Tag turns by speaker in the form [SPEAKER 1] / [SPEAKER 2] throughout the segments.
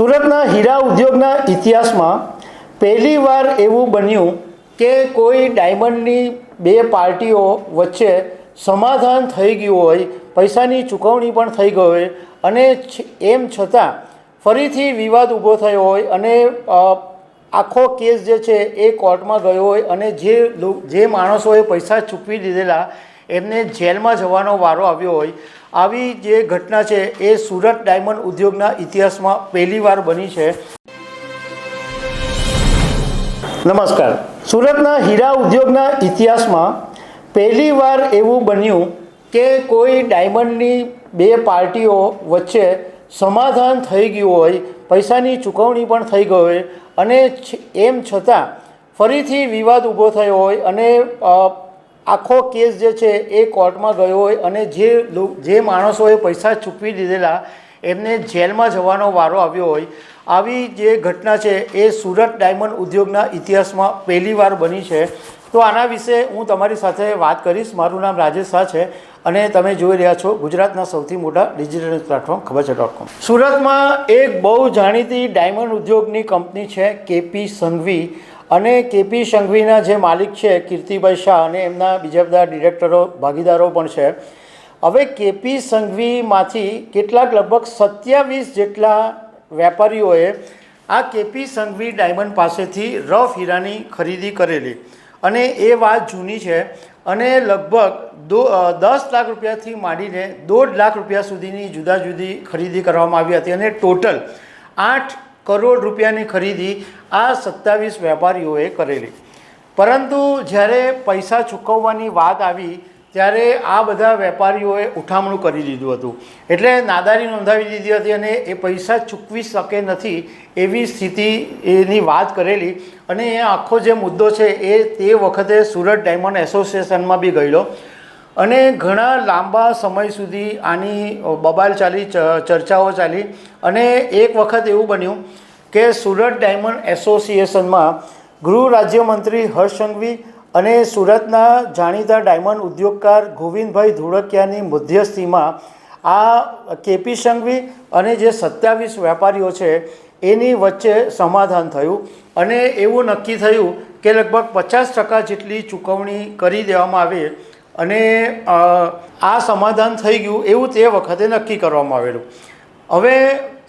[SPEAKER 1] સુરતના હીરા ઉદ્યોગના ઇતિહાસમાં પહેલીવાર એવું બન્યું કે કોઈ ડાયમંડની બે પાર્ટીઓ વચ્ચે સમાધાન થઈ ગયું હોય, પૈસાની ચૂકવણી પણ થઈ ગઈ હોય અને એમ છતાં ફરીથી વિવાદ ઊભો થયો હોય અને આખો કેસ જે છે એ કોર્ટમાં ગયો હોય અને જે જે માણસોએ પૈસા ચૂકવી દીધેલા એમને જેલમાં જવાનો વારો આવ્યો હોય, આવી જે ઘટના છે એ સુરત ડાયમંડ ઉદ્યોગના ઇતિહાસમાં પહેલીવાર બની છે. નમસ્કાર. સુરતના હીરા ઉદ્યોગના ઇતિહાસમાં પહેલીવાર એવું બન્યું કે કોઈ ડાયમંડની બે પાર્ટીઓ વચ્ચે સમાધાન થઈ ગયું હોય, પૈસાની ચૂકવણી પણ થઈ ગઈ હોય, અને એમ છતાં ફરીથી વિવાદ ઊભો થયો હોય અને આખો કેસ જે છે એ કોર્ટમાં ગયો હોય અને જે જે માણસોએ પૈસા ચૂકવી દીધેલા, એમને જેલમાં જવાનો વારો આવ્યો હોય, આવી જે ઘટના છે એ સુરત ડાયમંડ ઉદ્યોગના ઇતિહાસમાં પહેલીવાર બની છે. તો આના વિશે હું તમારી સાથે વાત કરીશ. મારું નામ રાજેશ શાહ છે અને તમે જોઈ રહ્યા છો ગુજરાતના સૌથી મોટા ડિજિટલ પ્લેટફોર્મ, ખબર છે ડોટ કોમ સુરતમાં એક બહુ જાણીતી ડાયમંડ ઉદ્યોગની કંપની છે, કેપી સંઘવી. અને કેપી સંઘવીના જે માલિક છે, કીર્તિભાઈ શાહ અને એમના બીજા બધા ડિરેક્ટરો, ભાગીદારો પણ છે. હવે કેપી સંઘવીમાંથી કેટલાક લગભગ સત્યાવીસ જેટલા વેપારીઓએ આ કેપી સંઘવી ડાયમંડ પાસેથી રફ હીરાની ખરીદી કરેલી. અને એ વાત જૂની છે અને લગભગ દો દસ લાખ રૂપિયાથી માંડીને દોઢ લાખ રૂપિયા સુધીની જુદા જુદી ખરીદી કરવામાં આવી હતી. અને ટોટલ આઠ કરોડ રૂપિયાની ખરીદી આ સત્તાવીસ વેપારીઓએ કરેલી. પરંતુ જ્યારે પૈસા ચૂકવવાની વાત આવી, ત્યારે આ બધા વેપારીઓએ ઉઠામણું કરી દીધું હતું. એટલે નાદારી નોંધાવી દીધી હતી અને એ પૈસા ચૂકવી શકે નથી એવી સ્થિતિ એની વાત કરેલી. અને એ આખો જે મુદ્દો છે એ તે વખતે સુરત ડાયમંડ એસોસિએશનમાં બી ગયેલો. અને ઘણા લાંબા સમય સુધી આની બબાલ ચાલી ચર્ચાઓ ચાલી અને એક વખત એવું બન્યું કે સુરત ડાયમંડ એસોસિએશનમાં ગૃહ રાજ્યમંત્રી હર્ષ સંઘવી અને સુરતના જાણીતા ડાયમંડ ઉદ્યોગકાર ગોવિંદભાઈ ધોળકિયાની મધ્યસ્થીમાં આ કેપી સંઘવી અને જે સત્યાવીસ વેપારીઓ છે એની વચ્ચે સમાધાન થયું અને એવું નક્કી થયું કે લગભગ પચાસ ટકા જેટલી ચૂકવણી કરી દેવામાં આવે અને આ સમાધાન થઈ ગયું એવું તે વખતે નક્કી કરવામાં આવેલું. હવે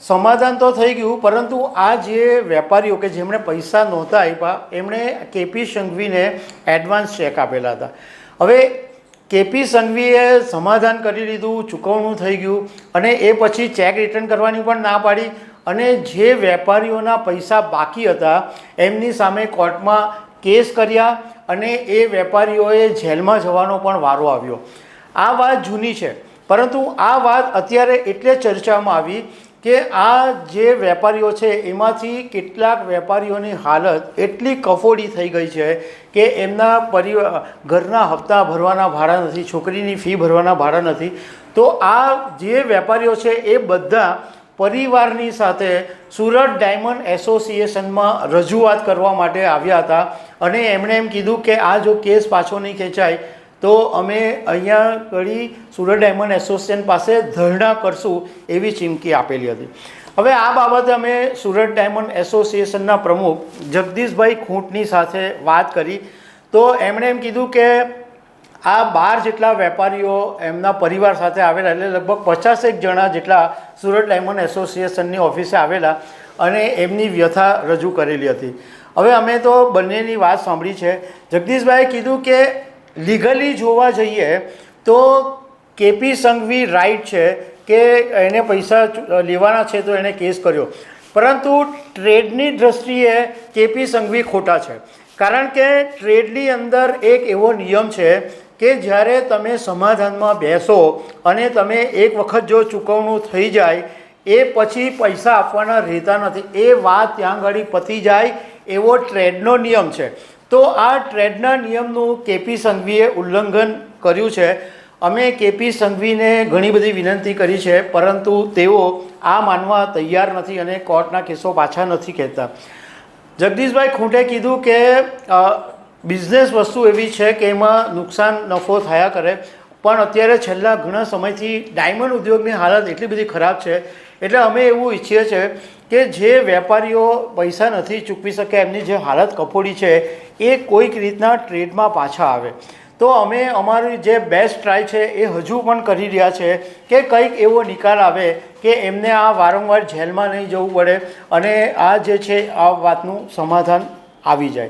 [SPEAKER 1] સમાધાન તો થઈ ગયું, પરંતુ આ જે વેપારીઓ કે જેમણે પૈસા નહોતા આપ્યા, એમણે કેપી સંઘવીને એડવાન્સ ચેક આપેલા હતા. હવે કેપી સંઘવીએ સમાધાન કરી લીધું, ચૂકવણું થઈ ગયું અને એ પછી ચેક રિટર્ન કરવાની પણ ના પાડી અને જે વેપારીઓના પૈસા બાકી હતા, એમની સામે કોર્ટમાં કેસ કર્યા અને એ વેપારીઓએ જેલમાં જવાનો પણ વારો આવ્યો. આ વાત જૂની છે. પરંતુ આ વાત અત્યારે એટલે ચર્ચામાં આવી કે આ જે વેપારીઓ છે, એમાંથી કેટલાક વેપારીઓની હાલત એટલી કફોડી થઈ ગઈ છે કે એમના પરિવાર ઘરના હપ્તા ભરવાના ભાડા નથી, છોકરીની ફી ભરવાના ભાડા નથી. તો આ જે વેપારીઓ છે, એ બધા પરિવારની સાથે સુરત ડાયમંડ એસોસિએશનમાં રજૂઆત કરવા માટે આવ્યા હતા અને એમણે એમ કીધું કે આ જો કેસ પાછો નહીં ખેંચાય, તો અમે અહીંયા ઘડી સુરત ડાયમંડ એસોસિએશન પાસે ધરણા કરશું એવી ચીમકી આપેલી હતી. હવે આ બાબતે અમે સુરત ડાયમંડ એસોસિએશનના પ્રમુખ જગદીશભાઈ ખૂંટની સાથે વાત કરી. તો એમણે એમ કીધું કે આ બાર જેટલા વેપારીઓ એમના પરિવાર સાથે આવેલા એટલે લગભગ પચાસેક જણા જેટલા સુરત ડાયમંડ એસોસિએશનની ઓફિસે આવેલા અને એમની વ્યથા રજૂ કરેલી હતી. હવે અમે તો બંનેની વાત સાંભળી છે. જગદીશભાઈએ કીધું કે લીગલી જોવા જઈએ તો કેપી સંઘવી રાઈટ છે કે એને પૈસા લેવાના છે તો એણે કેસ કર્યો. પરંતુ ટ્રેડની દ્રષ્ટિએ કેપી સંઘવી ખોટા છે. કારણ કે ટ્રેડની અંદર એક એવો નિયમ છે કે જ્યારે તમે સમાધાનમાં બેસો અને તમે એક વખત જો ચૂકવણું થઈ જાય, એ પછી પૈસા આપવાના રહેતા નથી. એ વાત ત્યાં આગળ પતી જાય એવો ટ્રેડનો નિયમ છે. તો આ ટ્રેડના નિયમનું કેપી સંઘવીએ ઉલ્લંઘન કર્યું છે. અમે કેપી સંઘવીને ઘણી બધી વિનંતી કરી છે, પરંતુ તેઓ આ માનવા તૈયાર નથી અને કોર્ટના કેસો પાછા નથી કહેતા. જગદીશભાઈ ખૂંટે કીધું કે બિઝનેસ વસ્તુ એવી છે કે એમાં નુકસાન નફો થયા કરે, પણ અત્યારે છેલ્લા ઘણા સમયથી ડાયમંડ ઉદ્યોગની હાલત એટલી બધી ખરાબ છે. એટલે અમે એવું ઈચ્છીએ છીએ કે જે વેપારીઓ પૈસા નથી ચૂકવી શકે, એમની જે હાલત કફોડી છે, એ કોઈક રીતના ટ્રેડમાં પાછા આવે. તો અમે અમારી જે બેસ્ટ ટ્રાય છે એ હજુ પણ કરી રહ્યા છે કે કંઈક એવો નિકાલ આવે કે એમને આ વારંવાર જેલમાં નહીં જવું પડે અને આ જે છે, આ વાતનું સમાધાન આવી જાય.